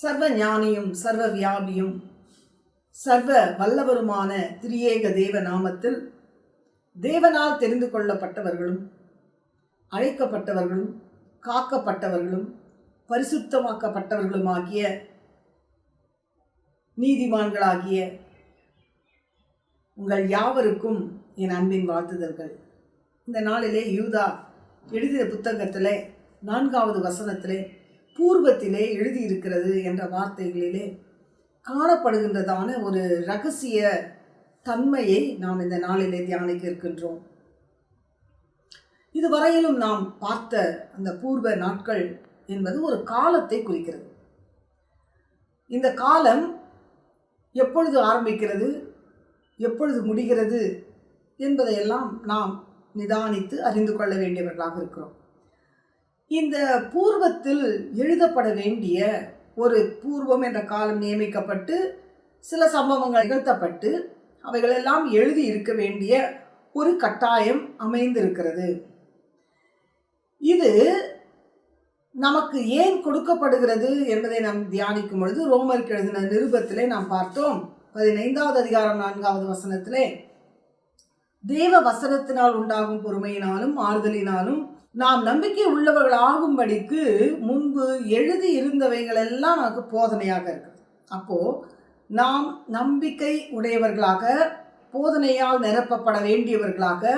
சர்வ ஞானியும் சர்வ வியாபியும் சர்வ வல்லவருமான திரியேக தேவ நாமத்தில் தேவனால் தெரிந்து கொள்ளப்பட்டவர்களும் அழைக்கப்பட்டவர்களும் காக்கப்பட்டவர்களும் பரிசுத்தமாக்கப்பட்டவர்களுமாகிய நீதிமான்களாகிய உங்கள் யாவருக்கும் என் அன்பின் வாழ்த்துதல்கள். இந்த நாளிலே யூதா எழுதிய புத்தகத்திலே நான்காவது வசனத்திலே பூர்வத்திலே எழுதியிருக்கிறது என்ற வார்த்தைகளிலே காணப்படுகின்றதான ஒரு ரகசிய தன்மையை நாம் இந்த நாளிலே தியானிக்க இருக்கின்றோம். இதுவரையிலும் நாம் பார்த்த அந்த பூர்வ நாட்கள் என்பது ஒரு காலத்தை குறிக்கிறது. இந்த காலம் எப்பொழுது ஆரம்பிக்கிறது எப்பொழுது முடிகிறது என்பதையெல்லாம் நாம் நிதானித்து அறிந்து கொள்ள வேண்டியவர்களாக இருக்கிறோம். இந்த பூர்வத்தில் எழுதப்பட வேண்டிய ஒரு பூர்வம் என்ற காலம் நியமிக்கப்பட்டு சில சம்பவங்கள் நிகழ்த்தப்பட்டு அவைகளெல்லாம் எழுதி இருக்க வேண்டிய ஒரு கட்டாயம் அமைந்திருக்கிறது. இது நமக்கு ஏன் கொடுக்கப்படுகிறது என்பதை நாம் தியானிக்கும் பொழுது ரோமருக்கு எழுதின நிருபத்திலே நாம் பார்த்தோம். பதினைந்தாவது அதிகாரம் நான்காவது வசனத்திலே தேவ வசனத்தினால் உண்டாகும் பொறுமையினாலும் ஆறுதலினாலும் நாம் நம்பிக்கை உள்ளவர்கள் ஆகும்படிக்கு முன்பு எழுதி இருந்தவைகள் எல்லாம் நமக்கு போதனையாக இருக்குது. அப்போ நாம் நம்பிக்கை உடையவர்களாக போதனையால் நிரப்பப்பட வேண்டியவர்களாக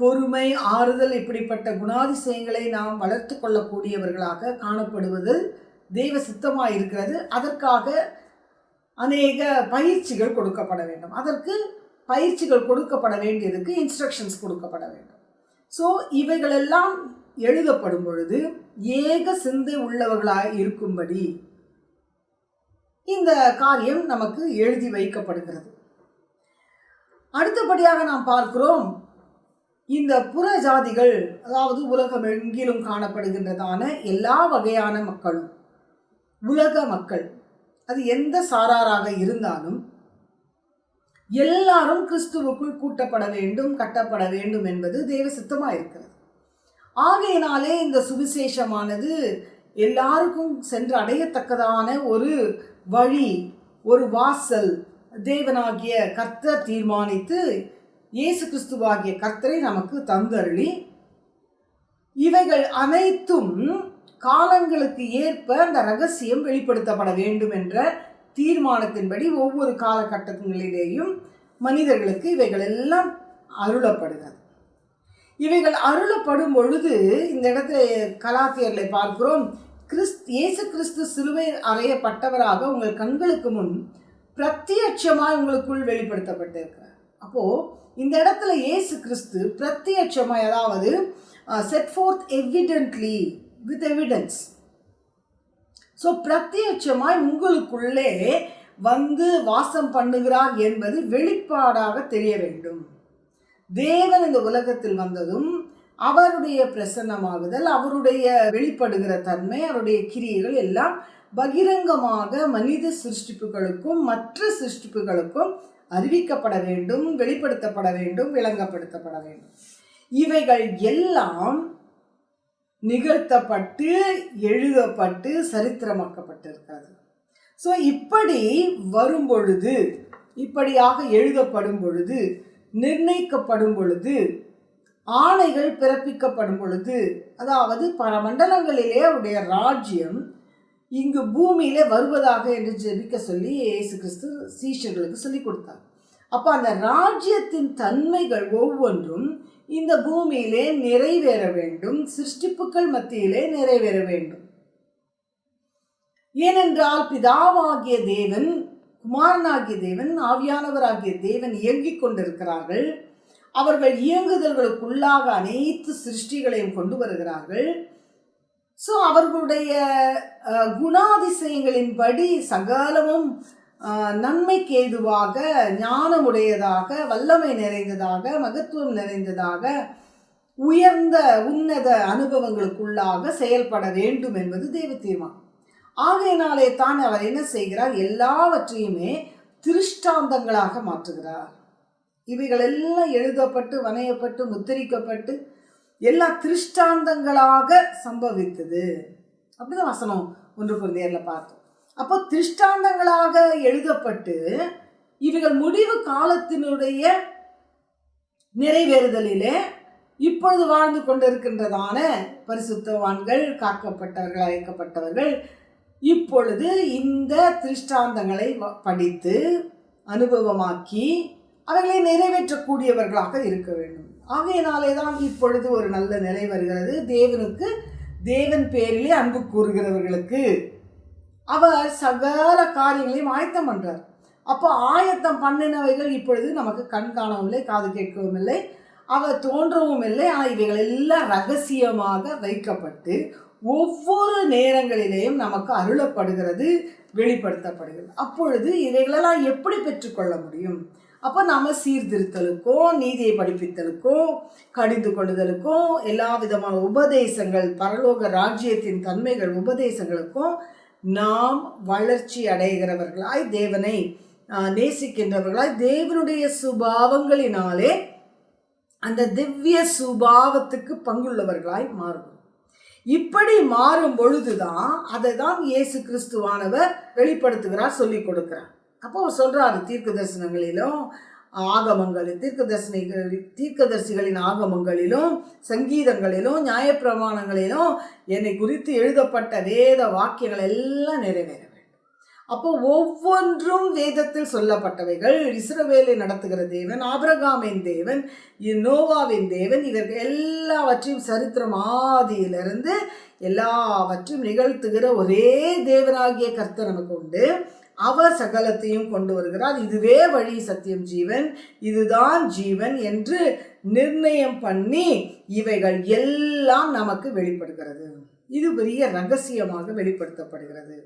பொறுமை ஆறுதல் இப்படிப்பட்ட குணாதிசயங்களை நாம் வளர்த்து கொள்ளக்கூடியவர்களாக காணப்படுவது தெய்வ சித்தமாக இருக்கிறது அதற்காக அநேக பயிற்சிகள் கொடுக்கப்பட வேண்டும். அதற்கு பயிற்சிகள் கொடுக்கப்பட வேண்டியதுக்கு இன்ஸ்ட்ரக்ஷன்ஸ் கொடுக்கப்பட வேண்டும். ஸோ இவைகளெல்லாம் எழுதப்படும் பொழுது ஏக சிந்தை உள்ளவர்களாக இருக்கும்படி இந்த காரியம் நமக்கு எழுதி வைக்கப்படுகிறது. அடுத்தபடியாக நாம் பார்க்கிறோம் இந்த புற ஜாதிகள் அதாவது உலகம் எங்கிலும் காணப்படுகின்றதான எல்லா வகையான மக்களும் உலக மக்கள் அது எந்த சாராராக இருந்தாலும் எல்லாரும் கிறிஸ்துவுக்குள் கூட்டப்பட வேண்டும் கட்டப்பட வேண்டும் என்பது தேவ சித்தமாக இருக்கிறது. ஆகையினாலே இந்த சுவிசேஷமானது எல்லாருக்கும் சென்று அடையத்தக்கதான ஒரு வழி ஒரு வாசல் தேவனாகிய கர்த்தர் தீர்மானித்து இயேசு கிறிஸ்துவாகிய கர்த்தரை நமக்கு தந்தருளி. இவைகள் அனைத்தும் காலங்களுக்கு ஏற்ப அந்த ரகசியம் வெளிப்படுத்தப்பட வேண்டும் என்ற தீர்மானத்தின்படி ஒவ்வொரு காலகட்டங்களிலேயும் மனிதர்களுக்கு இவைகள் எல்லாம் அருளப்படுகிறது. இவைகள் அருளப்படும் பொழுது இந்த இடத்துல கலாத்தியர்களை பார்க்கிறோம். கிறிஸ்த் இயேசு கிறிஸ்து சிலுவை அறையப்பட்டவராக உங்கள் கண்களுக்கு முன் பிரத்யட்சமாக உங்களுக்குள் வெளிப்படுத்தப்பட்டிருக்கிறார். அப்போது இந்த இடத்துல இயேசு கிறிஸ்து பிரத்யட்சமாக அதாவது set forth evidently with evidence so பிரத்யட்சமாய் உங்களுக்குள்ளே வந்து வாசம் பண்ணுகிறார் என்பது வெளிப்பாடாக தெரிய வேண்டும். தேவன் இந்த உலகத்தில் வந்ததும் அவருடைய பிரசன்னமாகுதல் அவருடைய வெளிப்படுகிற தன்மை அவருடைய கிரியைகள் எல்லாம் பகிரங்கமாக மனித சிருஷ்டிப்புகளுக்கும் மற்ற சிருஷ்டிப்புகளுக்கும் அறிவிக்கப்பட வேண்டும் வெளிப்படுத்தப்பட வேண்டும் விளங்கப்படுத்தப்பட வேண்டும். இவைகள் எல்லாம் நிகழ்த்தப்பட்டு எழுதப்பட்டு சரித்திரமாக்கப்பட்டிருக்கிறது. ஸோ இப்படி வரும் பொழுது இப்படியாக எழுதப்படும் பொழுது நிர்ணயிக்கப்படும் பொழுது ஆணைகள் பிறப்பிக்கப்படும் பொழுது அதாவது பல மண்டலங்களிலே அவருடைய ராஜ்யம் இங்கு பூமியிலே வருவதாக என்று ஜெபிக்க சொல்லி இயேசு கிறிஸ்து சீஷர்களுக்கு சொல்லி கொடுத்தார். அப்போ அந்த ராஜ்யத்தின் தன்மைகள் ஒவ்வொன்றும் இந்த பூமியிலே நிறைவேற வேண்டும் சிருஷ்டிப்புக்கள் மத்தியிலே நிறைவேற வேண்டும். ஏனென்றால் பிதாவாகிய தேவன் குமாரனாகிய தேவன் ஆவியானவராகிய தேவன் இயங்கிக் கொண்டிருக்கிறார்கள். அவர்கள் இயங்குதல்களுக்குள்ளாக அனைத்து சிருஷ்டிகளையும் கொண்டு வருகிறார்கள். ஸோ அவர்களுடைய குணாதிசயங்களின்படி சகலமும் நன்மைக்கு ஏதுவாக ஞானமுடையதாக வல்லமை நிறைந்ததாக மகத்துவம் நிறைந்ததாக உயர்ந்த உன்னத அனுபவங்களுக்குள்ளாக செயல்பட வேண்டும் என்பது தெய்வ தீர்மானம் ஆகையினாலே தான் அவர் என்ன செய்கிறார்? எல்லாவற்றையுமே திருஷ்டாந்தங்களாக மாற்றுகிறார். இவைகள் எல்லாம் எழுதப்பட்டு வணையப்பட்டு முத்திரிக்கப்பட்டு எல்லா திருஷ்டாந்தங்களாக சம்பவித்தது. அப்படிதான் வசனம் ஒன்று குருந்தியரில் பார்த்தோம். அப்போ திருஷ்டாந்தங்களாக எழுதப்பட்டு இவைகள் முடிவு காலத்தினுடைய நிறைவேறுதலிலே இப்பொழுது வாழ்ந்து கொண்டிருக்கின்றதான பரிசுத்தவான்கள் காக்கப்பட்டவர்கள் அழைக்கப்பட்டவர்கள் இப்பொழுது இந்த திருஷ்டாந்தங்களை படித்து அனுபவமாக்கி அவைகளை நிறைவேற்றக்கூடியவர்களாக இருக்க வேண்டும். ஆகையினாலே தான் இப்பொழுது ஒரு நல்ல நிலை வருகிறது. தேவனுக்கு தேவன் பேரிலே அன்பு கூறுகிறவர்களுக்கு அவர் சகல காரியங்களையும் ஆயத்தம் பண்ணுறார் அப்போ ஆயத்தம் பண்ணினவைகள் இப்பொழுது நமக்கு கண் காணவும் இல்லை காது கேட்கவும் இல்லை அவர் தோன்றவும் இல்லை. ஆனால் இவைகள் எல்லாம் ரகசியமாக வைக்கப்பட்டு ஒவ்வொரு நேரங்களிலேயும் நமக்கு அருளப்படுகிறது வெளிப்படுத்தப்படுகிறது. அப்பொழுது இவைகளெல்லாம் எப்படி பெற்றுக்கொள்ள முடியும்? அப்போ நாம் சீர்திருத்தலுக்கோ நீதியை படிப்பித்தலுக்கோ கடிந்து கொள்ளுதலுக்கோ எல்லா விதமான உபதேசங்கள் பரலோக ராஜ்யத்தின் தன்மைகள் உபதேசங்களுக்கும் நாம் வளர்ச்சி அடைகிறவர்களாய் தேவனை நேசிக்கின்றவர்களாய் தேவனுடைய சுபாவங்களினாலே அந்த திவ்ய சுபாவத்துக்கு பங்குள்ளவர்களாய் மாறும் இப்படி மாறும் பொழுதுதான் அதை தான் இயேசு கிறிஸ்துவானவர் வெளிப்படுத்துகிறார் சொல்லிக் கொடுக்கிறார். அப்போ அவர் சொல்றாரு தீர்க்க தரிசனங்களிலும் ஆகமங்களில் தீர்க்கதர்சனிகள் தீர்க்கதர்சிகளின் ஆகமங்களிலும் சங்கீதங்களிலும் நியாயப்பிரமாணங்களிலும் என்னை குறித்து எழுதப்பட்ட வேத வாக்கியங்கள் எல்லாம் நிறைவேற அப்போ ஒவ்வொன்றும் வேதத்தில் சொல்லப்பட்டவைகள் இஸ்ரவேலை நடத்துகிற தேவன் ஆபிரகாமின் தேவன் நோவாவின் தேவன் இவர்கள் எல்லாவற்றையும் சரித்திரம் ஆதியிலிருந்து எல்லாவற்றையும் நிகழ்த்துகிற ஒரே தேவனாகிய கர்த்தர் நமக்கு உண்டு. அவர் சகலத்தையும் கொண்டு வருகிறார். இதுவே வழி சத்தியம் ஜீவன். இதுதான் ஜீவன் என்று நிர்ணயம் பண்ணி இவைகள் எல்லாம் நமக்கு வெளிப்படுகிறது. இது பெரிய ரகசியமாக வெளிப்படுத்தப்படுகிறது.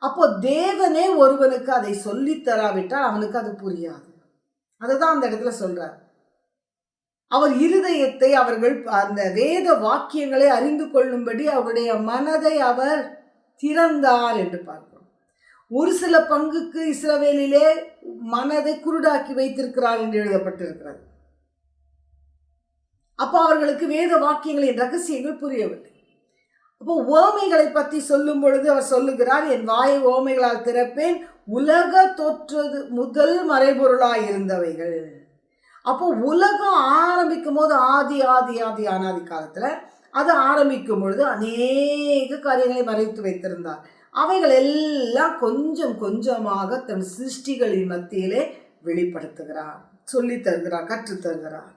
அப்போ தேவனே ஒருவனுக்கு அதை சொல்லித் தராவிட்டால் அவனுக்கு அது புரியாது. அதுதான் அந்த இடத்துல சொல்றார். அவர் இருதயத்தை அவர்கள் அந்த வேத வாக்கியங்களை அறிந்து கொள்ளும்படி அவருடைய மனதை அவர் திறந்தார் என்று பார்க்கிறோம். ஒரு சில பங்குக்கு இஸ்ரவேலிலே மனதை குருடாக்கி வைத்திருக்கிறார் என்று எழுதப்பட்டிருக்கிறது. அப்போ அவர்களுக்கு வேத வாக்கியங்களின் ரகசியங்கள் புரியவில்லை. அப்போ ஓமைகளை பற்றி சொல்லும் பொழுது அவர் சொல்லுகிறார் என் வாயை ஓமைகளால் திறப்பேன் உலக தோற்றது முதல் மறைபொருளாக இருந்தவைகள். அப்போ உலகம் ஆரம்பிக்கும் போது ஆதி ஆதி ஆதி அனாதி காலத்தில் அது ஆரம்பிக்கும் பொழுது அநேக காரியங்களை மறைத்து வைத்திருந்தார். அவைகள் எல்லாம் கொஞ்சம் கொஞ்சமாக தன் சிருஷ்டிகளின் மத்தியிலே வெளிப்படுத்துகிறார் சொல்லித் தருகிறார் கற்றுத் தருகிறார்.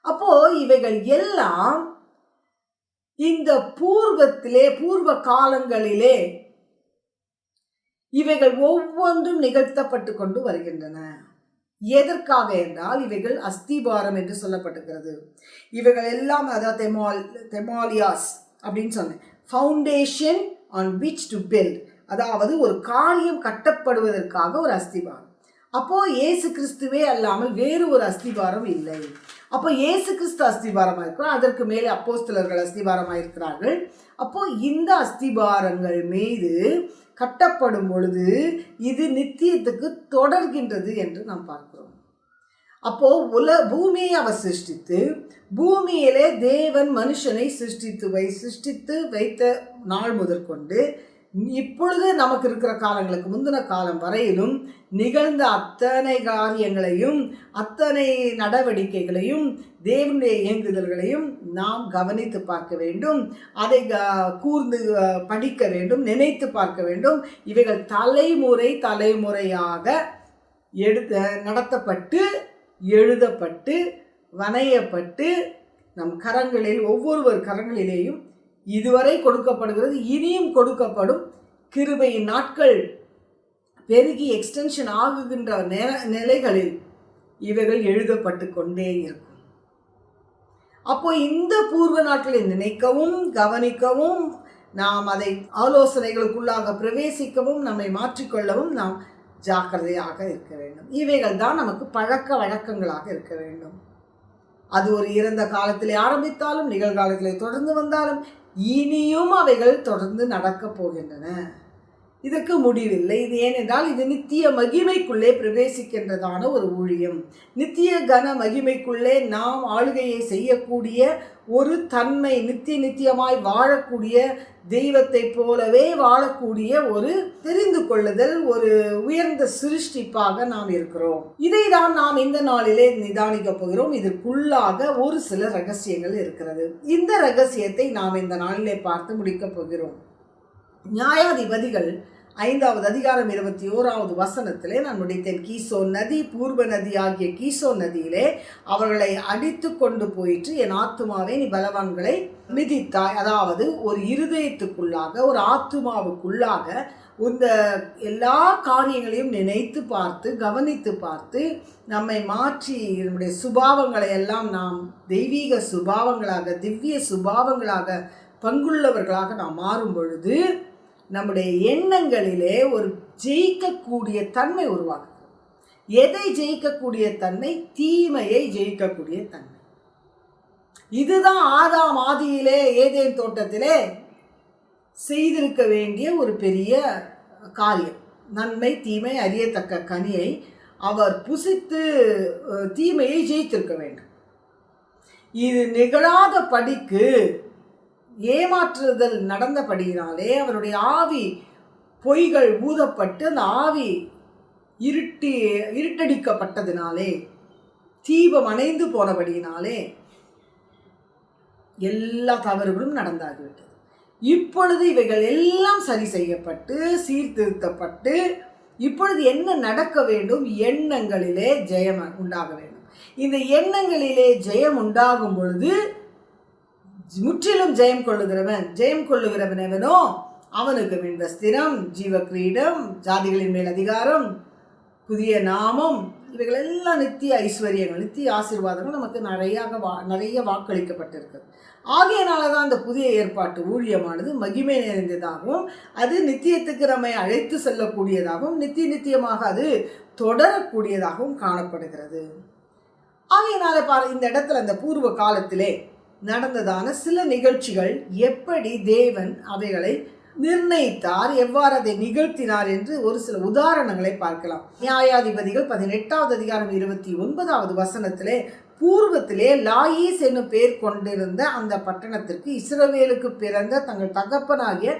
அப்போ இவைகள் எல்லாம் இந்த பூர்வத்திலே பூர்வ காலங்களிலே இவைகள் ஒவ்வொன்றும் நிகழ்த்தப்பட்டு கொண்டு வருகின்றன. எதற்காக என்றால் இவைகள் அஸ்திபாரம் என்று சொல்லப்பட்டிருக்கிறது. இவைகள் எல்லாம் அதாவது தெமால் தெமாலியாஸ் அப்படின்னு சொன்னேன். Foundation on which to build அதாவது ஒரு காரியம் கட்டப்படுவதற்காக ஒரு அஸ்திபாரம். அப்போது இயேசு கிறிஸ்துவே அல்லாமல் வேறு ஒரு அஸ்திபாரம் இல்லை. அப்போ இயேசு கிறிஸ்து அஸ்திபாரமாக இருக்கிறோம் அதற்கு மேலே அப்போஸ்தலர்கள் அஸ்திபாரமாக இருக்கிறார்கள். அப்போது இந்த அஸ்திபாரங்கள் மீது கட்டப்படும் பொழுது இது நித்தியத்துக்கு தொடர்கின்றது என்று நாம் பார்க்கிறோம். அப்போது உல பூமியை அவர் சிருஷ்டித்து பூமியிலே தேவன் மனுஷனை சிருஷ்டித்து வை சிருஷ்டித்து வைத்த நாள் முதற்கொண்டு இப்பொழுது நமக்கு இருக்கிற காலங்களுக்கு முந்தின காலம் வரையிலும் நிகழ்ந்த அத்தனை காரியங்களையும் அத்தனை நடவடிக்கைகளையும் தேவனுடைய இயங்குதல்களையும் நாம் கவனித்து பார்க்க வேண்டும். அதை க- கூர்ந்து படிக்க வேண்டும் நினைத்து பார்க்க வேண்டும். இவைகள் தலைமுறை தலைமுறையாக எடுத்த நடத்தப்பட்டு எழுதப்பட்டு வணையப்பட்டு நம் கரங்களில் ஒவ்வொருவர் கரங்களிலேயும் இதுவரை கொடுக்கப்படுகிறது. இனியும் கொடுக்கப்படும் கிருபையின் நாட்கள் பெருகி எக்ஸ்டென்ஷன் ஆகுகின்ற நேர நிலைகளில் இவைகள் எழுதப்பட்டு கொண்டே இருக்கும். அப்போ இந்த பூர்வ நாட்களை நினைக்கவும் கவனிக்கவும் நாம் அதை ஆலோசனைகளுக்குள்ளாக பிரவேசிக்கவும் நம்மை மாற்றிக்கொள்ளவும் நாம் ஜாக்கிரதையாக இருக்க வேண்டும். இவைகள் தான் நமக்கு பழக்க வழக்கங்களாக இருக்க வேண்டும். அது ஒரு இறந்த காலத்திலே ஆரம்பித்தாலும் நிகழ்காலத்திலே தொடர்ந்து வந்தாலும் இனியும் அவைகள் தொடர்ந்து நடக்கப் போகின்றன. இதற்கு முடிவில்லை. இது ஏனென்றால் இது நித்திய மகிமைக்குள்ளே பிரவேசிக்கின்றதான ஒரு ஊழியம். நித்திய கன மகிமைக்குள்ளே நாம் ஆளுகையை செய்யக்கூடிய ஒரு தன்மை நித்திய நித்தியமாய் வாழக்கூடிய தெய்வத்தை போலவே வாழக்கூடிய ஒரு தெரிந்து கொள்ளுதல் ஒரு உயர்ந்த சிருஷ்டிப்பாக நாம் இருக்கிறோம். இதை தான் நாம் இந்த நாளிலே நிதானிக்க போகிறோம். இதற்குள்ளாக ஒரு சில ரகசியங்கள் இருக்கிறது. இந்த ரகசியத்தை நாம் இந்த நாளிலே பார்த்து முடிக்கப் போகிறோம். நியாயாதிபதிகள் ஐந்தாவது அதிகாரம் இருபத்தி ஓராவது வசனத்திலே நான் முடித்தேன். கீசோ நதி பூர்வ நதி ஆகிய கீசோ நதியிலே அவர்களை அடித்து கொண்டு போயிட்டு என் ஆத்துமாவே நீ பலவான்களை மிதித்தாய். அதாவது ஒரு இருதயத்துக்குள்ளாக ஒரு ஆத்துமாவுக்குள்ளாக இந்த எல்லா காரியங்களையும் நினைத்து பார்த்து கவனித்து பார்த்து நம்மை மாற்றி நம்முடைய சுபாவங்களை எல்லாம் நாம் தெய்வீக சுபாவங்களாக திவ்ய சுபாவங்களாக பங்குள்ளவர்களாக நாம் மாறும் பொழுது நம்முடைய எண்ணங்களிலே ஒரு ஜெயிக்கக்கூடிய தன்மை உருவாகுது எதை ஜெயிக்கக்கூடிய தன்மை? தீமையை ஜெயிக்கக்கூடிய தன்மை. இதுதான் ஆதாம் ஆதியிலே ஏதேன் தோட்டத்திலே செய்திருக்க வேண்டிய ஒரு பெரிய காரியம். நன்மை தீமை அறியத்தக்க கனியை அவர் புசித்து தீமையை ஜெயித்திருக்க வேண்டும். இது நிகழாத படிக்கு ஏமாற்றுதல் நடந்தபடியினாலே அவருடைய ஆவி பொய்கள் ஊதப்பட்டு அந்த ஆவி இருட்டி இருட்டடிக்கப்பட்டதினாலே தீபம் அணைந்து போனபடியினாலே எல்லா தவறுகளும் நடந்தாகிவிட்டது. இப்பொழுது இவைகள் எல்லாம் சரி செய்யப்பட்டு சீர்திருத்தப்பட்டு இப்பொழுது என்ன நடக்க வேண்டும்? எண்ணங்களிலே ஜெயம் உண்டாக வேண்டும். இந்த எண்ணங்களிலே ஜெயம் உண்டாகும் பொழுது முற்றிலும் ஜெயம் கொள்ளுகிறவன் ஜெயம் கொள்ளுகிறவன் எவனோ அவனுக்கு மின்வஸ்திரம் ஜீவ கிரீடம் ஜாதிகளின் மேல் அதிகாரம் புதிய நாமம் இவைகள் எல்லாம் நித்திய ஐஸ்வர்யங்கள் நித்திய ஆசீர்வாதங்கள் நமக்கு நிறையாக வா நிறைய வாக்களிக்கப்பட்டிருக்கு ஆகையனால தான் அந்த புதிய ஏற்பாட்டு ஊழியமானது மகிமை நிறைந்ததாகவும் அது நித்தியத்துக்கு நம்மை அழைத்து செல்லக்கூடியதாகவும் நித்திய நித்தியமாக அது தொடரக்கூடியதாகவும் காணப்படுகிறது. ஆகையினால பாரு இந்த இடத்துல அந்த பூர்வ காலத்திலே நடந்ததான சில நிகழ்ச்சிகள் எப்படி தேவன் அவைகளை நிர்ணயித்தார் எவ்வாறு அதை நிகழ்த்தினார் என்று ஒரு சில உதாரணங்களை பார்க்கலாம். நியாயாதிபதிகள் பதினெட்டாவது அதிகாரம் இருபத்தி ஒன்பதாவது வசனத்திலே பூர்வத்திலே லாயீஸ் என்னும் பேர் கொண்டிருந்த அந்த பட்டணத்திற்கு இஸ்ரவேலுக்கு பிறந்த தங்கள் தகப்பனாகிய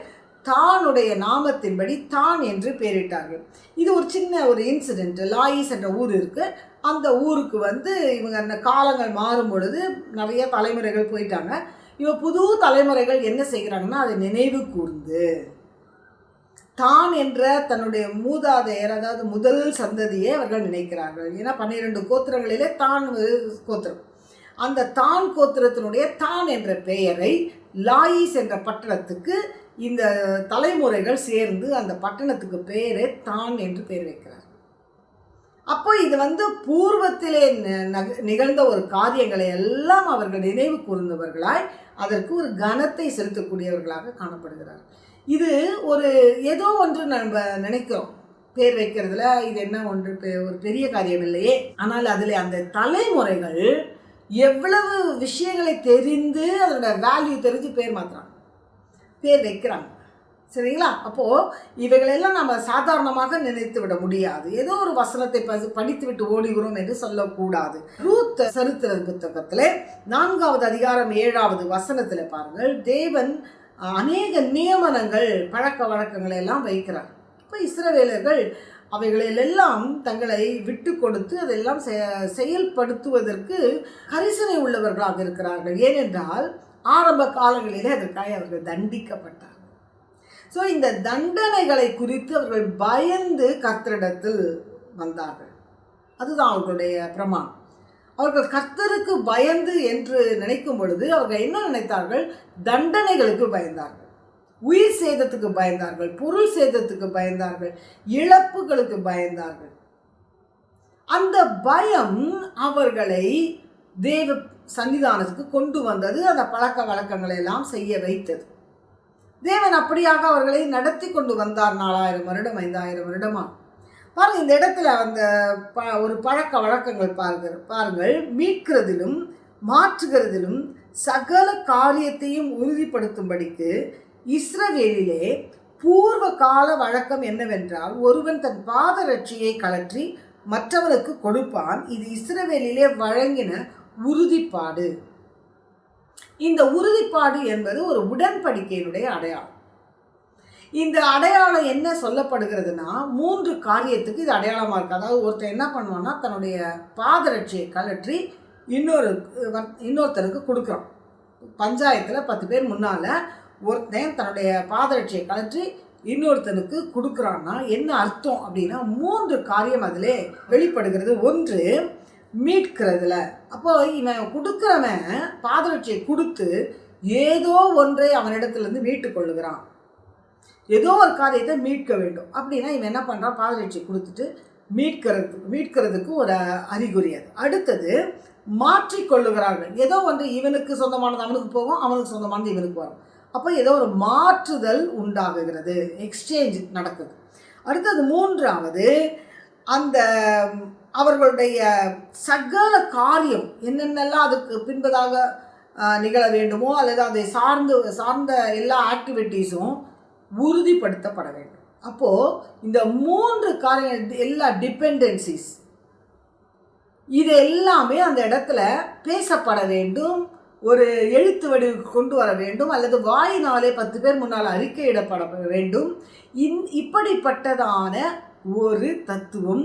தானுடைய நாமத்தின்படி தான் என்று பெயரிட்டார்கள். இது ஒரு சின்ன ஒரு இன்சிடென்ட் லாயிஸ் என்ற ஊர் இருக்கு. அந்த ஊருக்கு வந்து இவங்க அந்த காலங்கள் மாறும் பொழுது நிறைய தலைமுறைகள் போயிட்டாங்க. இவ புது தலைமுறைகள் என்ன செய்கிறாங்கன்னா அதை நினைவு கூர்ந்து தான் என்ற தன்னுடைய மூதாதையர் அதாவது முதல் சந்ததியை அவர்கள் நினைக்கிறார்கள். ஏன்னா பன்னிரெண்டு கோத்திரங்களிலே தான் கோத்திரம். அந்த தான் கோத்திரத்தினுடைய தான் என்ற பெயரை லாயிஸ் என்ற பட்டணத்துக்கு இந்த தலைமுறைகள் சேர்ந்து அந்த பட்டணத்துக்கு பேரே தான் என்று பெயர் வைக்கிறார் அப்போ இது வந்து பூர்வத்திலே ந- நக- நிகழ்ந்த ஒரு காரியங்களை எல்லாம் அவர்கள் நினைவு கூர்ந்தவர்களாய் அதற்கு ஒரு கனத்தை செலுத்தக்கூடியவர்களாக காணப்படுகிறார் இது ஒரு ஏதோ ஒன்று நம்ம நினைக்கிறோம். பேர் வைக்கிறதுல இது என்ன ஒன்று பெ- ஒரு பெரிய காரியம் இல்லையே. ஆனால் அதில் அந்த தலைமுறைகள் எவ்வளவு விஷயங்களை தெரிந்து அதோட வேல்யூ தெரிஞ்சு பேர் மாற்றுறாங்க பேர் வைக்கிறாங்க. சரிங்களா? அப்போது இவைகளெல்லாம் நம்ம சாதாரணமாக நினைத்து விட முடியாது. ஏதோ ஒரு வசனத்தை படித்து விட்டு ஓடுகிறோம் என்று சொல்லக்கூடாது. ரூத் சரித்திர புத்தகத்தில் நான்காவது அதிகாரம் ஏழாவது வசனத்தில் பாருங்கள். தேவன் அநேக நியமனங்கள் பழக்க வழக்கங்களை எல்லாம் வைக்கிறார். இப்போ இஸ்ரவேலர்கள் அவைகளிலெல்லாம் தங்களை விட்டு கொடுத்து அதெல்லாம் செ- செயல்படுத்துவதற்கு கரிசனை உள்ளவர்களாக இருக்கிறார்கள். ஏனென்றால் ஆரம்ப காலங்களிலே அதற்காக அவர்கள் தண்டிக்கப்பட்டார் ஸோ இந்த தண்டனைகளை குறித்து அவர்கள் பயந்து கர்த்தரிடத்தில் வந்தார்கள். அதுதான் அவர்களுடைய பிரமாணம். அவர்கள் கர்த்தருக்கு பயந்து என்று நினைக்கும் பொழுது அவர்கள் என்ன நினைத்தார்கள்? தண்டனைகளுக்கு பயந்தார்கள். உயிர் சேதத்துக்கு பயந்தார்கள் பொருள் சேதத்துக்கு பயந்தார்கள் இழப்புகளுக்கு பயந்தார்கள். அந்த பயம் அவர்களை தேவ சன்னிதானத்துக்கு கொண்டு வந்தது. அந்த பழக்க வழக்கங்களை எல்லாம் செய்ய வைத்தது. தேவன் அப்படியாக அவர்களை நடத்தி கொண்டு வந்தார் நாலாயிரம் வருடம் ஐந்தாயிரம் வருடமா? பாருங்க இந்த இடத்துல அந்த ப ஒரு பழக்க வழக்கங்கள் பாருங்க பாருங்கள். மீட்கிறதிலும் மாற்றுகிறதிலும் சகல காரியத்தையும் உறுதிப்படுத்தும்படிக்கு இஸ்ரவேலிலே பூர்வ கால வழக்கம் என்னவென்றால் ஒருவன் தன் பாதரட்சியை கழற்றி மற்றவனுக்கு கொடுப்பான். இது இஸ்ரவேலிலே வழங்கின உறுதிப்பாடு. இந்த உறுதிப்பாடு என்பது ஒரு உடன்படிக்கையினுடைய அடையாளம். இந்த அடையாளம் என்ன சொல்லப்படுகிறதுனா மூன்று காரியத்துக்கு இது அடையாளமாக இருக்குது அதாவது ஒருத்தர் என்ன பண்ணுவான்னா தன்னுடைய பாதரட்சியை கழற்றி இன்னொரு இன்னொருத்தருக்கு கொடுக்குறான். பஞ்சாயத்தில் பத்து பேர் முன்னால் ஒருத்தன் தன்னுடைய பாதரட்சியை கழற்றி இன்னொருத்தனுக்கு கொடுக்குறான்னா என்ன அர்த்தம் அப்படின்னா மூன்று காரியம் அதில் வெளிப்படுகிறது. ஒன்று மீட்கிறதுல. அப்போ இவன் கொடுக்குறவன் பாதரட்சியை கொடுத்து ஏதோ ஒன்றை அவனிடத்துலேருந்து மீட்டு கொள்ளுகிறான். ஏதோ ஒரு காரியத்தை மீட்க வேண்டும். அப்படின்னா இவன் என்ன பண்ணுறான் பாதரட்சி கொடுத்துட்டு மீட்கிறது மீட்கிறதுக்கு ஒரு அறிகுறி அது. அடுத்தது மாற்றி கொள்ளுகிறார்கள். ஏதோ ஒன்று இவனுக்கு சொந்தமானது அவனுக்கு போகும் அவனுக்கு சொந்தமானது இவனுக்கு வரும். அப்போ ஏதோ ஒரு மாற்றுதல் உண்டாகுகிறது. எக்ஸ்சேஞ்ச் நடக்குது. அடுத்தது மூன்றாவது அந்த அவர்களுடைய சகல காரியம் என்னென்னலாம் அதுக்கு பின்பதாக நிகழ வேண்டுமோ அல்லது அதை சார்ந்து சார்ந்த எல்லா ஆக்டிவிட்டீஸும் உறுதிப்படுத்தப்பட வேண்டும். அப்போது இந்த மூன்று காரியம் எல்லா டிபெண்டன்சிஸ் இது எல்லாமே அந்த இடத்துல பேசப்பட வேண்டும் ஒரு எழுத்து வடிவுக்கு கொண்டு வர வேண்டும் அல்லது வாயினாலே பத்து பேர் முன்னால் அறிக்கையிடப்பட வேண்டும். இன் இப்படிப்பட்டதான ஒரு தத்துவம்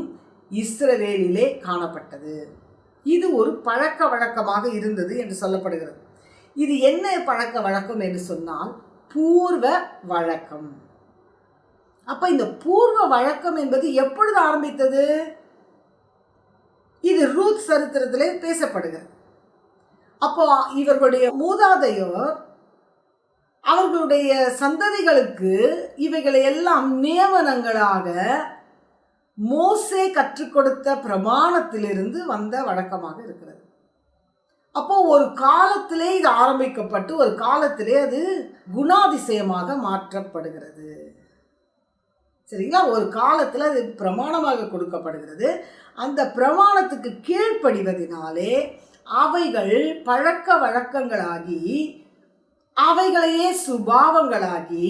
இஸ்ரவேலிலே காணப்பட்டது. இது ஒரு பழக்க வழக்கமாக இருந்தது என்று சொல்லப்படுகிறது. இது என்ன பழக்க வழக்கம் என்று சொன்னால் பூர்வ வழக்கம். அப்ப இந்த பூர்வ வழக்கம் என்பது எப்பொழுது ஆரம்பித்தது? இது ரூத் சரித்திரத்தில் பேசப்படுகிறது. அப்போ இவர்களுடைய மூதாதையோர் அவர்களுடைய சந்ததிகளுக்கு இவைகளை எல்லாம் நியமனங்களாக மோசே கற்றுக் கொடுத்த பிரமாணத்திலிருந்து வந்த வழக்கமாக இருக்கிறது. அப்போ ஒரு காலத்திலே இது ஆரம்பிக்கப்பட்டு ஒரு காலத்திலே அது குணாதிசயமாக மாற்றப்படுகிறது. சரிங்களா? ஒரு காலத்தில் அது பிரமாணமாக கொடுக்கப்படுகிறது. அந்த பிரமாணத்துக்கு கீழ்ப்படிவதனாலே அவைகள் பழக்க வழக்கங்களாகி அவைகளையே சுபாவங்களாகி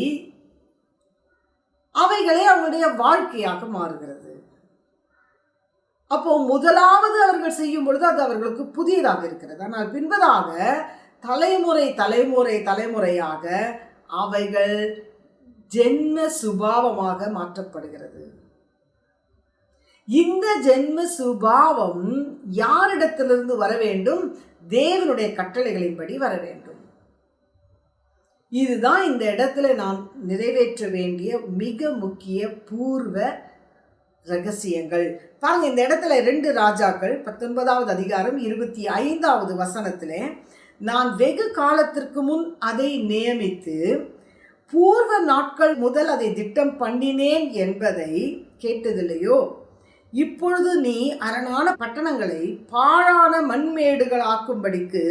அவைகளே அவங்களுடைய வாழ்க்கையாக மாறுகிறது. அப்போ முதலாவது அவர்கள் செய்யும் பொழுது அது அவர்களுக்கு புதியதாக இருக்கிறது. ஆனால் பின்பதாக தலைமுறை தலைமுறை தலைமுறையாக அவைகள் ஜென்ம சுபாவமாக மாற்றப்படுகிறது. இந்த ஜென்ம சுபாவம் யாரிடத்திலிருந்து வர வேண்டும்? தேவனுடைய கட்டளைகளின்படி வர வேண்டும். இதுதான் இந்த இடத்துல நாம் நிறைவேற்ற வேண்டிய மிக முக்கிய பூர்வ ரகசியங்கள். பாருங்க இந்த இடத்துல ரெண்டு ராஜாக்கள் பத்தொன்பதாவது அதிகாரம் இருபத்தி ஐந்தாவது வசனத்தில் நான் வெகு காலத்திற்கு முன் அதை நியமித்து பூர்வ நாட்கள் முதல் அதை திட்டம் பண்ணினேன் என்பதை கேட்டதில்லையோ? இப்பொழுது நீ அரணான பட்டணங்களை பாழான மண்மேடுகள் ஆக்கும்படிக்கு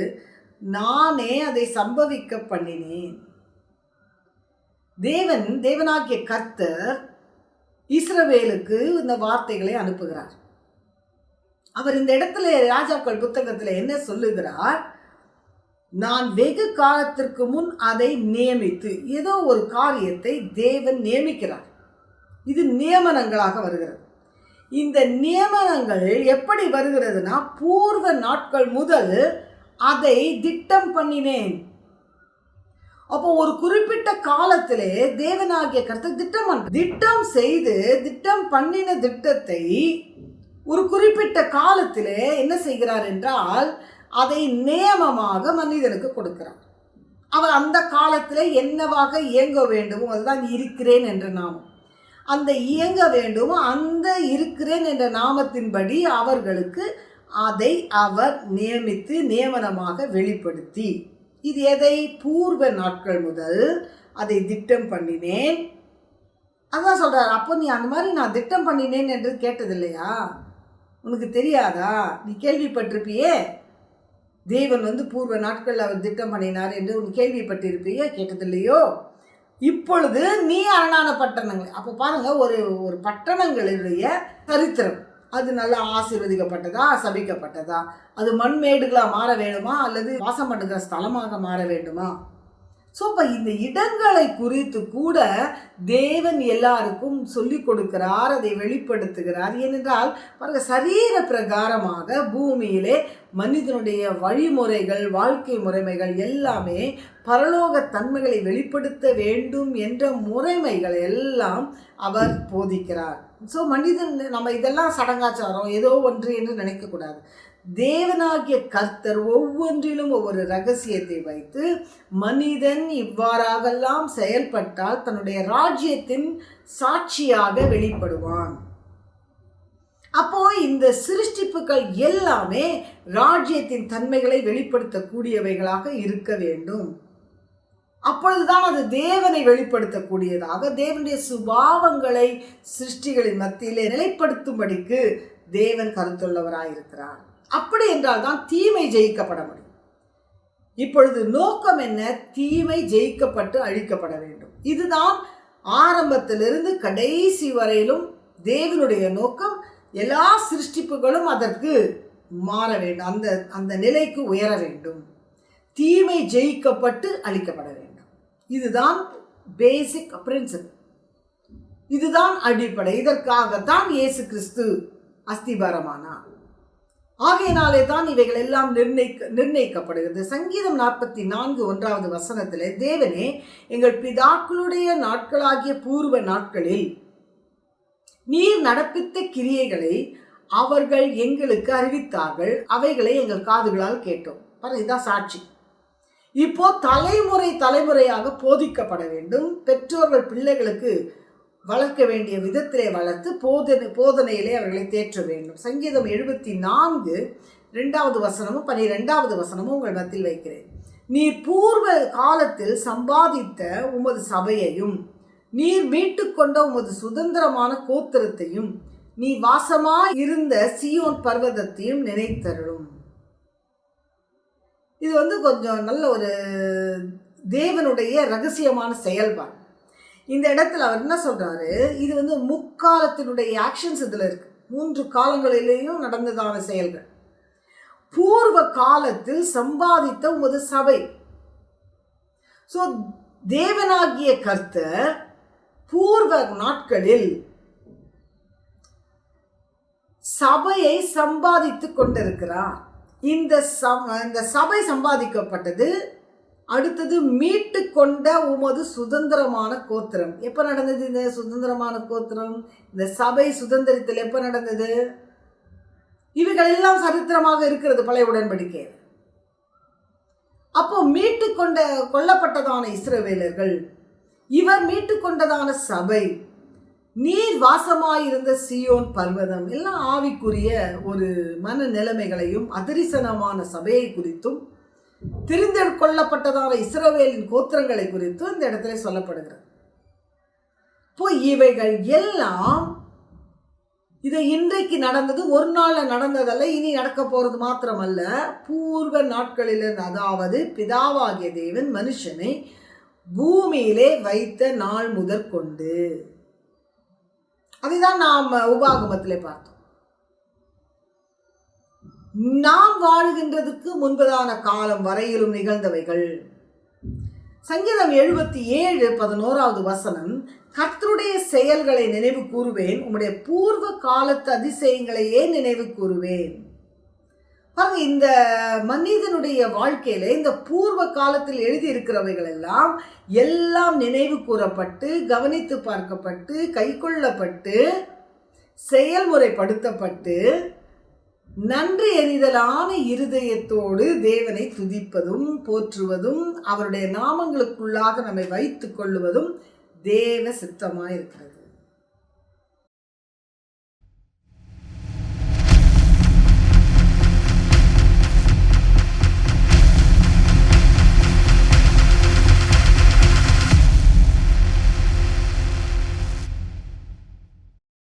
நானே அதை சம்பவிக்க பண்ணினேன். தேவன் தேவனாகிய கர்த்தர் இஸ்ரவேலுக்கு இந்த வார்த்தைகளை அனுப்புகிறார். அவர் இந்த இடத்துல ராஜாக்கள் புத்தகத்தில் என்ன சொல்லுகிறார்? நான் வெகு காலத்திற்கு முன் அதை நியமித்து ஏதோ ஒரு காரியத்தை தேவன் நியமிக்கிறார். இது நியமனங்களாக வருகிறது. இந்த நியமனங்கள் எப்படி வருகிறதுனா பூர்வ நாட்கள் முதல் அதை திட்டம் பண்ணினேன். அப்போ ஒரு குறிப்பிட்ட காலத்திலே தேவனாகிய கருத்தை திட்டம் பண்ண திட்டம் செய்து திட்டம் பண்ணின திட்டத்தை ஒரு குறிப்பிட்ட காலத்திலே என்ன செய்கிறார் என்றால் அதை நியமமாக மனிதனுக்கு கொடுக்கிறார். அவர் அந்த காலத்தில் என்னவாக இயங்க வேண்டுமோ அதுதான் இருக்கிறேன் என்ற நாமம். அந்த இயங்க வேண்டுமோ அந்த இருக்கிறேன் என்ற நாமத்தின்படி அவர்களுக்கு அதை அவர் நியமித்து நியமனமாக வெளிப்படுத்தி. இது எதை? பூர்வ நாட்கள் முதல் அதை திட்டம் பண்ணினேன். அதான் சொல்கிறார் அப்போ நீ அந்த மாதிரி நான் திட்டம் பண்ணினேன் என்று கேட்டது இல்லையா உனக்கு தெரியாதா? நீ கேள்விப்பட்டிருப்பியே? தேவன் வந்து பூர்வ நாட்களில் அவர் திட்டம் பண்ணினார் என்று உன் கேள்விப்பட்டிருப்பியே? கேட்டதில்லையோ? இப்பொழுது நீ அரணான பட்டணங்கள் அப்போ பாருங்க ஒரு ஒரு பட்டணங்களுடைய சரித்திரம். அது நல்லா ஆசீர்வதிக்கப்பட்டதா சபிக்கப்பட்டதா? அது மண்மேடுகளாக மாற வேண்டுமா? அல்லது வாசம் பண்ணுகிற ஸ்தலமாக மாற வேண்டுமா? ஸோ இப்போ இந்த இடங்களை குறித்து கூட தேவன் எல்லாருக்கும் சொல்லி கொடுக்கிறார் அதை வெளிப்படுத்துகிறார். ஏனென்றால் பாருங்க சரீர பிரகாரமாக பூமியிலே மனிதனுடைய வழிமுறைகள் வாழ்க்கை முறைமைகள் எல்லாமே பரலோக தன்மைகளை வெளிப்படுத்த வேண்டும் என்ற முறைமைகள் எல்லாம் அவர் போதிக்கிறார். ஸோ மனிதன் நம்ம இதெல்லாம் சடங்காச்சாரம் ஏதோ ஒன்று என்று நினைக்கக்கூடாது. தேவனாகிய கர்த்தர் ஒவ்வொன்றிலும் ஒவ்வொரு ரகசியத்தை வைத்து மனிதன் இவ்வாறாகெல்லாம் செயல்பட்டால் தன்னுடைய ராஜ்யத்தின் சாட்சியாக வெளிப்படுவான். அப்போ இந்த சிருஷ்டிப்புகள் எல்லாமே ராஜ்யத்தின் தன்மைகளை வெளிப்படுத்தக்கூடியவைகளாக இருக்க வேண்டும். அப்பொழுதுதான் அது தேவனை வெளிப்படுத்தக்கூடியதாக தேவனுடைய சுபாவங்களை சிருஷ்டிகளின் மத்தியிலே நிலைப்படுத்தும்படிக்கு தேவன் கருத்துள்ளவராயிருக்கிறார். அப்படி என்றால் தான் தீமை ஜெயிக்கப்பட முடியும். இப்பொழுது நோக்கம் என்ன? தீமை ஜெயிக்கப்பட்டு அழிக்கப்பட வேண்டும். இதுதான் ஆரம்பத்திலிருந்து கடைசி வரையிலும் தேவனுடைய நோக்கம். எல்லா சிருஷ்டிப்புகளும் அதற்கு மாற வேண்டும். அந்த அந்த நிலைக்கு உயர வேண்டும். தீமை ஜெயிக்கப்பட்டு அழிக்கப்பட வேண்டும். இதுதான் பேசிக் பிரின்சிபல் இதுதான் அடிப்படை. இதற்காகத்தான் இயேசு கிறிஸ்து அஸ்திபாரமானார். ஆகையினாலே தான் இவைகள் எல்லாம் நிர்ணயிக்க நிர்ணயிக்கப்படுகிறது. சங்கீதம் நாற்பத்தி நான்கு ஒன்றாவது வசனத்தில் தேவனே எங்கள் பிதாக்களுடைய நாட்களாகிய பூர்வ நாட்களில் நீர் நடப்பித்த கிரியைகளை அவர்கள் எங்களுக்கு அறிவித்தார்கள். அவைகளை எங்கள் காதுகளால் கேட்டோம். பாருங்க இதுதான் சாட்சி. இப்போ தலைமுறை தலைமுறையாக போதிக்கப்பட வேண்டும். பெற்றோர்கள் பிள்ளைகளுக்கு வளர்க்க வேண்டிய விதத்திலே வளர்த்து போதனை போதனையிலே அவர்களை தேற்ற வேண்டும். சங்கீதம் எழுபத்தி நான்கு ரெண்டாவது வசனமும் பனிரெண்டாவது வசனமும் உங்கள் மத்தியில் வைக்கிறேன். நீர் பூர்வ காலத்தில் சம்பாதித்த உமது சபையையும் நீர் மீட்டுக்கொண்ட உமது சுதந்திரமான கோத்திரத்தையும் நீ வாசமாக இருந்த சியோன் பர்வதத்தையும் நினைத்தருளும். இது வந்து கொஞ்சம் நல்ல ஒரு தேவனுடைய ரகசியமான செயல்பாடு. இந்த இடத்துல அவர் என்ன சொல்கிறாரு இது வந்து முக்காலத்தினுடைய ஆக்ஷன்ஸ் இதில் இருக்குது மூன்று காலங்களிலேயும் நடந்ததான செயல்கள். பூர்வ காலத்தில் சம்பாதித்த உமது சபை. ஸோ தேவனாகிய கர்த்தர் பூர்வ நாட்களில் சபையை சம்பாதித்து கொண்டிருக்கிறார். இந்த ச- இந்த சபை சம்பாதிக்கப்பட்டது அடுத்தது மீட்டு கொண்ட உமது சுதந்திரமான கோத்திரம். எப்போ நடந்தது இந்த சுதந்திரமான கோத்திரம்? இந்த சபை சுதந்திரத்தில் எப்போ நடந்தது? இவைகள் எல்லாம் சரித்திரமாக இருக்கிறது பழைய உடன்படிக்கை. அப்போ மீட்டு கொண்ட கொல்லப்பட்டதான இஸ்ரவேலர்கள் இவர் மீட்டு கொண்டதான சபை நீர் வாசமாயிருந்த சியோன் பர்வதம் எல்லாம் ஆவிக்குரிய ஒரு மன நிலைமைகளையும் அதிரிசனமான சபையை குறித்தும் தெரிந்தெடுக்கொள்ளப்பட்டதான இஸ்ரவேலின் கோத்திரங்களை குறித்தும் இந்த இடத்துல சொல்லப்படுகிறது. இப்போ இவைகள் எல்லாம் இது இன்றைக்கு நடந்தது ஒரு நாளில் நடந்ததல்ல இனி நடக்க போகிறது மாத்திரமல்ல. பூர்வ நாட்களிலிருந்து அதாவது பிதாவாகிய தேவன் மனுஷனை பூமியிலே வைத்த நாள் முதற்கொண்டு. அதுதான் நாம் உபாகமத்திலே பார்த்தோம். நாம் வாழுகின்றதுக்கு முன்பதான காலம் வரையிலும் நிகழ்ந்தவைகள். சங்கீதம் எழுபத்தி ஏழு பதினோராவது வசனம் கர்த்தருடைய செயல்களை நினைவு கூறுவேன் உம்முடைய பூர்வ காலத்து அதிசயங்களையே நினைவு கூறுவேன். பாருங்க இந்த மனிதனுடைய வாழ்க்கையில இந்த பூர்வ காலத்தில் எழுதி இருக்கிறவைகள் எல்லாம் எல்லாம் நினைவு கூறப்பட்டு கவனித்து பார்க்கப்பட்டு கைக்கொள்ளப்பட்டு செயல்முறைப்படுத்தப்பட்டு நன்றி எறிதலான இருதயத்தோடு தேவனை துதிப்பதும் போற்றுவதும் அவருடைய நாமங்களுக்குள்ளாக நம்மை வைத்து கொள்ளுவதும் தேவ சித்தமாக இருக்கிறது